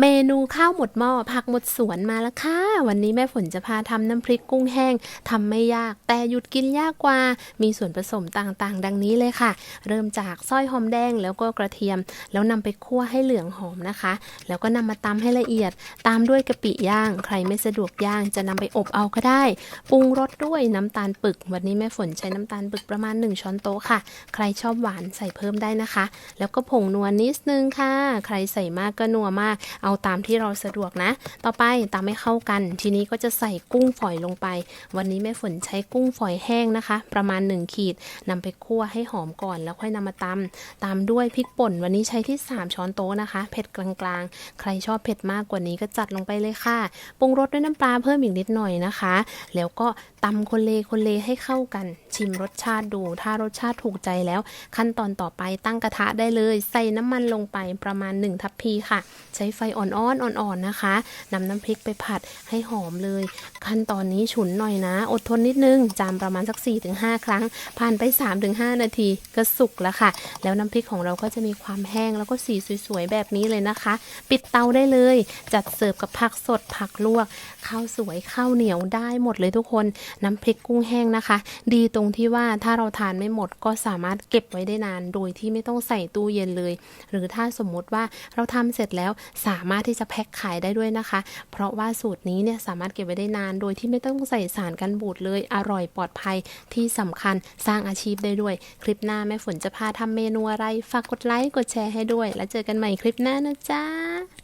เมนูข้าวหมดหม้อผักหมดสวนมาแล้วค่ะ วันนี้แม่ฝนจะพาทำน้ำพริกกุ้งแห้งทำไม่ยาก แต่หยุดกินยากกว่า มีส่วนผสมต่างๆ ดังนี้เลยค่ะ เริ่มจากสร้อยหอมแดงแล้วก็กระเทียม แล้วนำไปคั่วให้เหลืองหอมนะคะ แล้วก็นำมาตำให้ละเอียด ตามด้วยกะปิย่าง ใครไม่สะดวกย่างจะนำไปอบเอาก็ได้ ปรุงรสด้วยน้ำตาลปึก วันนี้แม่ฝนใช้น้ำตาลปึกประมาณ 1 ช้อนโต๊ะค่ะ ใครชอบหวานใส่เพิ่มได้นะคะ แล้วก็ผงนัวนิดนึงค่ะ ใครใส่มากก็นัวมากเอาตามที่เราสะดวกนะ ต่อไปตามให้เข้ากัน ทีนี้ก็จะใส่กุ้งฝอยลงไป วันนี้แม่ฝนใช้กุ้งฝอยแห้งนะคะ ประมาณ 1 ขีดนำไปคั่วให้หอมก่อนแล้วค่อยนำมาตำตามด้วยพริกป่น วันนี้ใช้ที่ 3 ช้อนโต๊ะนะคะ เผ็ดกลางๆ ใครชอบเผ็ดมากกว่านี้ก็จัดลงไปเลยค่ะปรุงรสด้วยน้ำปลาเพิ่มอีกนิดหน่อยนะคะ แล้วก็ตำคนเลคนเลให้เข้ากันชิมรสชาติดู ถ้ารสชาติถูกใจแล้ว ขั้นตอนต่อไปตั้งกระทะได้เลย ใส่น้ำมันลงไปประมาณ1ทัพพีค่ะ ใช้ไฟอ่อนๆอ่อนๆนะคะนำน้ำพริกไปผัดให้หอมเลย ขั้นตอนนี้ฉุนหน่อยนะ อดทนนิดนึงจามประมาณสัก 4-5 ครั้ง ผ่านไป 3-5 นาทีก็สุกแล้วค่ะ แล้วน้ำพริกของเราก็จะมีความแห้งแล้วก็สีสวยๆแบบนี้เลยนะคะ ปิดเตาได้เลย จัดเสิร์ฟกับผักสดผักลวกข้าวสวยข้าวเหนียวได้หมดเลยทุกคน น้ำพริกกุ้งแห้งนะคะ ดีตรงที่ว่าถ้าเราทานไม่หมดก็สามารถเก็บไว้ได้นาน โดยที่ไม่ต้องใส่ตู้เย็นเลย หรือถ้าสมมติว่าเราทำเสร็จแล้วสาามารถที่จะแพ็คขายได้ด้วยนะคะ เพราะว่าสูตรนี้เนี่ยสามารถเก็บไว้ได้นาน โดยที่ไม่ต้องใส่สารกันบูดเลย อร่อยปลอดภัยที่สำคัญสร้างอาชีพได้ด้วย คลิปหน้าแม่ฝนจะพาทำเมนูอะไร ฝากกดไลค์กดแชร์ให้ด้วย แล้วเจอกันใหม่คลิปหน้านะจ๊ะ